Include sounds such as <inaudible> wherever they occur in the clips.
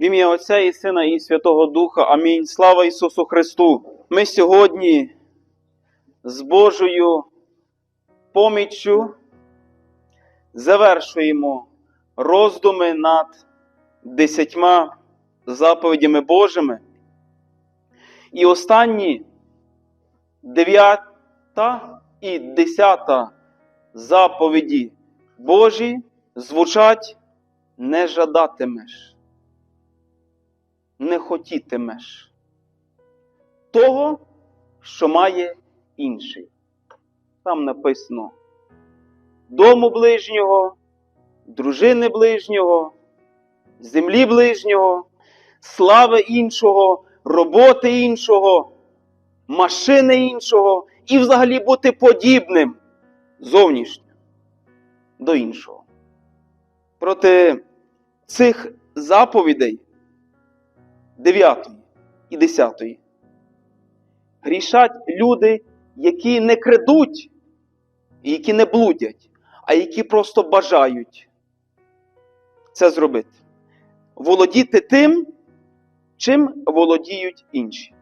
В ім'я Отця і Сина і Святого Духа. Амінь. Слава Ісусу Христу! Ми сьогодні з Божою поміччю завершуємо роздуми над десятьма заповідями Божими. І останні дев'ята і десята заповіді Божі звучать не жадатимеш, не хотітимеш того, що має інший. Там написано дому ближнього, дружини ближнього, землі ближнього, слави іншого, роботи іншого, машини іншого і взагалі бути подібним зовнішньо до іншого. Проти цих заповідей 9 і 10 грішать люди, які не крадуть, які не блудять, а які просто бажають це зробити. Володіти тим, чим володіють інші.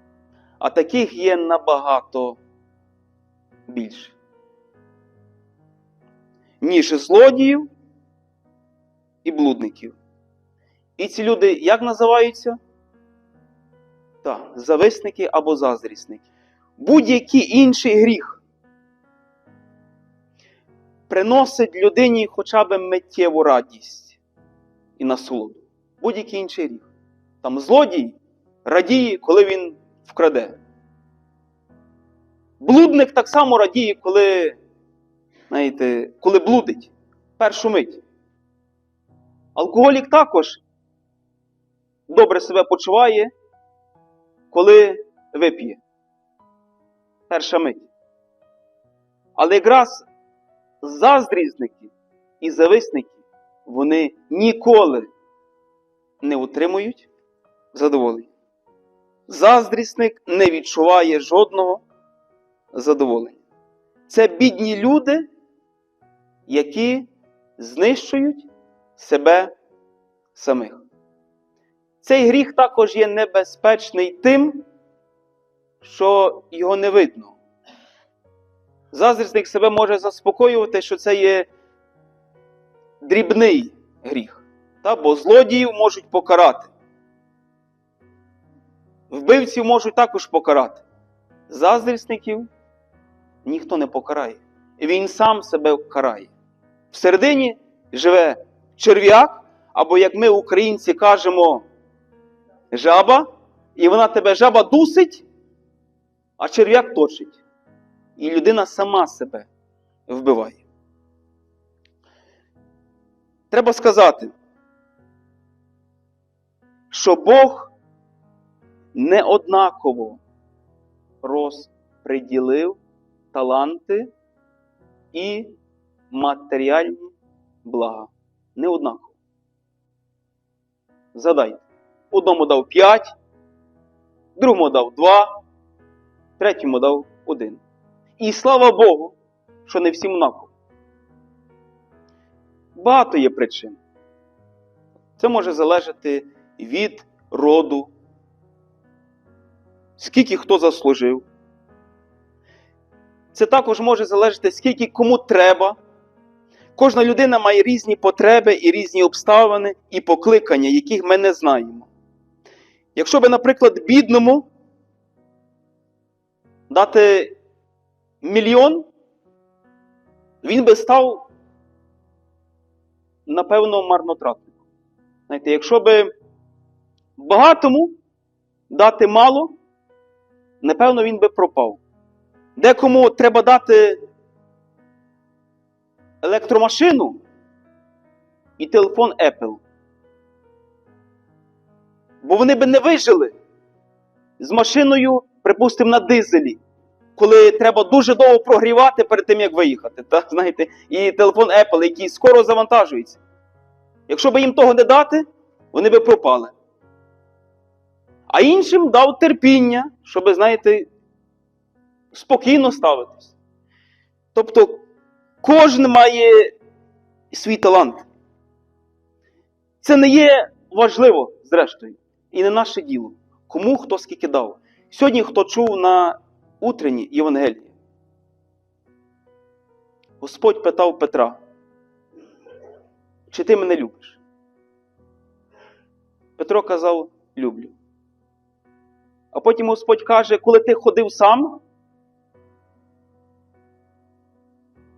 А таких є набагато більше. Ніж злодіїв і блудників. І ці люди як називаються? Так, зависники або заздрісники. Будь-який інший гріх приносить людині хоча б миттєву радість і насолоду. Будь-який інший гріх. Там злодій радіє, коли він вкраде. Блудник так само радіє, коли, знаєте, коли блудить. Першу мить. Алкоголік також добре себе почуває, коли вип'є. Перша мить. Але якраз заздрізники і зависники вони ніколи не утримують задоволення. Заздрісник не відчуває жодного задоволення. Це бідні люди, які знищують себе самих. Цей гріх також є небезпечний тим, що його не видно. Заздрісник себе може заспокоювати, що це є дрібний гріх, та? бо злодіїв можуть покарати. Вбивців можуть також покарати. Заздрісників ніхто не покарає. Він сам себе карає. Всередині живе черв'як, або, як ми, українці, кажемо, жаба, і вона тебе жаба дусить, а черв'як точить. І людина сама себе вбиває. Треба сказати, що Бог неоднаково розподілив таланти і матеріальні блага. Неоднаково. Задайте. Одному дав 5, другому дав 2, третьому дав 1. І слава Богу, що не всім однаково. Багато є причин. Це може залежати від роду, скільки хто заслужив. Це також може залежати, скільки кому треба. Кожна людина має різні потреби і різні обставини і покликання, яких ми не знаємо. Якщо би, наприклад, бідному дати мільйон, він би став, напевно, марнотратником. Знаєте, якщо би багатому дати мало, напевно, він би пропав. Декому треба дати електромашину і телефон Apple. Бо вони би не вижили з машиною, припустимо, на дизелі, коли треба дуже довго прогрівати перед тим, як виїхати. Та, знаєте, І телефон Apple, який скоро завантажується. Якщо би їм того не дати, вони би пропали. А іншим дав терпіння, щоб, знаєте, спокійно ставитись. Тобто, кожен має свій талант. Це не є важливо. зрештою. І не наше діло. Кому хто скільки дав. Сьогодні хто чув на утренні Євангелії. Господь питав Петра, чи ти мене любиш? Петро казав, люблю. А потім Господь каже, коли ти ходив сам,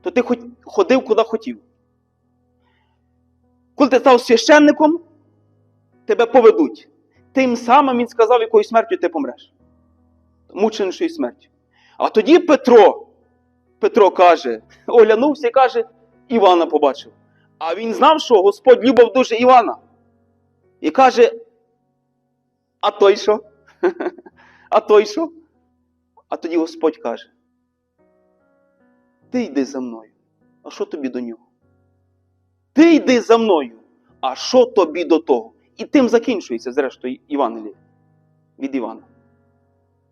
то ти ходив куди хотів. Коли ти став священником, тебе поведуть. Тим самим він сказав, якою смертю ти помреш. Мученішою смертю. А тоді Петро, Петро каже, оглянувся і каже, Івана побачив. А він знав, що Господь любив дуже Івана. І каже, а той що? <laughs> А той що? А тоді Господь каже: Ти йди за мною. А що тобі до нього? Ти йди за мною. А що тобі до того? І тим закінчується, зрештою, Євангеліє від Івана.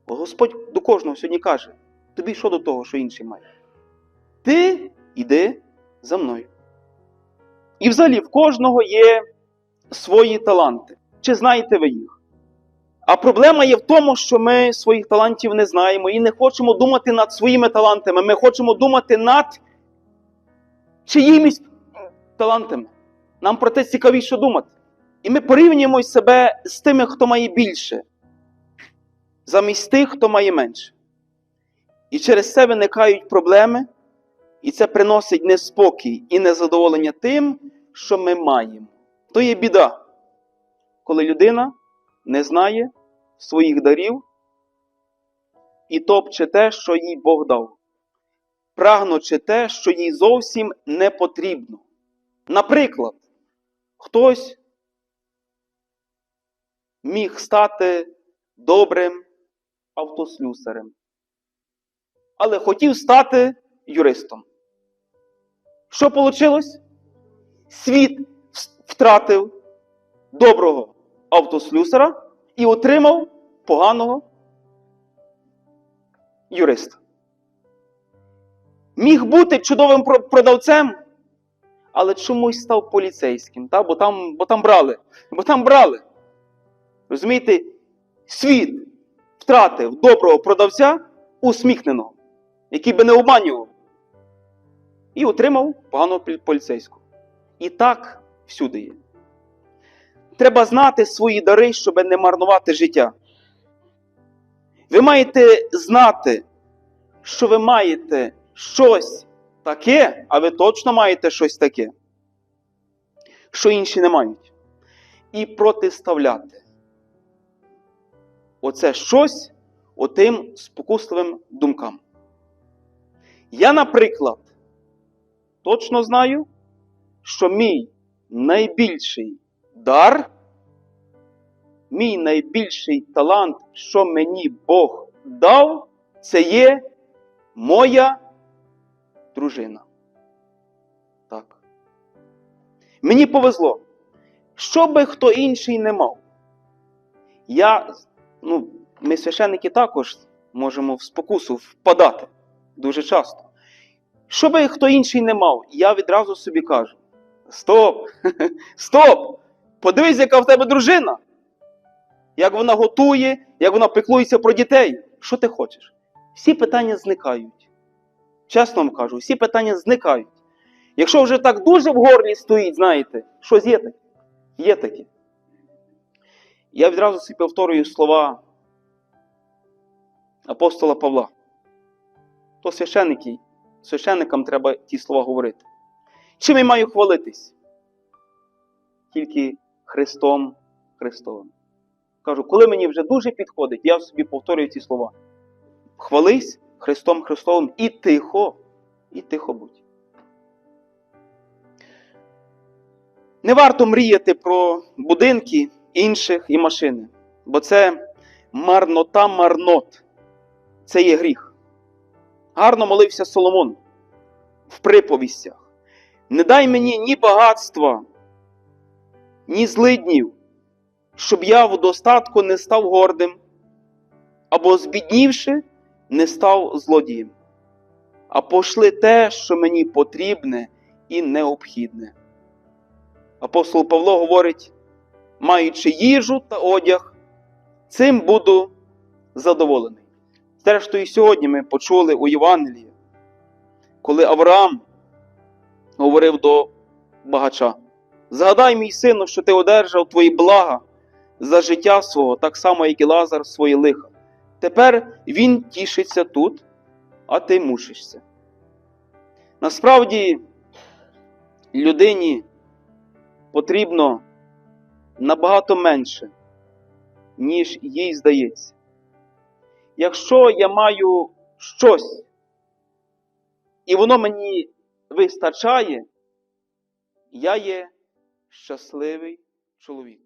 Бо Господь до кожного сьогодні каже: тобі що до того, що інший має? Ти йди за мною. І взагалі в кожного є свої таланти. Чи знаєте ви їх? А проблема є в тому, що ми своїх талантів не знаємо і не хочемо думати над своїми талантами. Ми хочемо думати над чиїмось талантами. Нам про те цікавіше думати. І ми порівнюємо себе з тими, хто має більше, замість тих, хто має менше. І через це виникають проблеми, і це приносить неспокій і незадоволення тим, що ми маємо. То є біда, коли людина не знає своїх дарів і топче те, що їй Бог дав, прагнучи те, що їй зовсім не потрібно. Наприклад, хтось міг стати добрим автослюсарем, але хотів стати юристом. Що вийшло? Світ втратив доброго автослюсара і отримав поганого юриста. Міг бути чудовим продавцем, але чомусь став поліцейським, та? Бо, там, бо там брали. Бо там брали. Розумієте, світ втратив доброго продавця усміхненого, який би не обманював, і отримав поганого поліцейського. І так всюди є. Треба знати свої дари, щоб не марнувати життя. Ви маєте знати, що ви маєте щось таке, а ви точно маєте щось таке, що інші не мають. І протиставляти оце щось отим спокусливим думкам. Я, наприклад, точно знаю, що мій найбільший дар, мій найбільший талант, що мені Бог дав, це є моя дружина. Так. Мені повезло. Що би хто інший не мав. Я, ну, ми священники також можемо в спокусу впадати дуже часто. Що би хто інший не мав, я відразу собі кажу: Стоп! <laughs> Стоп! Подивись, яка в тебе дружина. Як вона готує, як вона піклується про дітей. Що ти хочеш? Всі питання зникають. Чесно вам кажу, всі питання зникають. Якщо вже так дуже в горлі стоїть, знаєте, щось є таке. Є таке. Я відразу собі повторюю слова апостола Павла. То священники, священникам треба ті слова говорити. Чим я маю хвалитись? Тільки Христом Христовим. Кажу, коли мені вже дуже підходить, я собі повторюю ці слова. Хвались Христом Христовим і тихо, і тихо будь. Не варто мріяти про будинки інших і машини, бо це марнота марнот. Це є гріх. Гарно молився Соломон в приповістях. Не дай мені ні багатства, ні злиднів, щоб я в достатку не став гордим, або збіднівши, не став злодієм, а пошли те, що мені потрібне і необхідне. Апостол Павло говорить: маючи їжу та одяг, цим буду задоволений. Зрештою, сьогодні ми почули у Євангелії, коли Авраам говорив до багача: Згадай, мій сину, що ти одержав твої блага за життя свого, так само, як і Лазар свої лиха. Тепер він тішиться тут, а ти мучишся. Насправді, людині потрібно набагато менше, ніж їй здається. Якщо я маю щось, і воно мені вистачає, я є щасливий чоловік.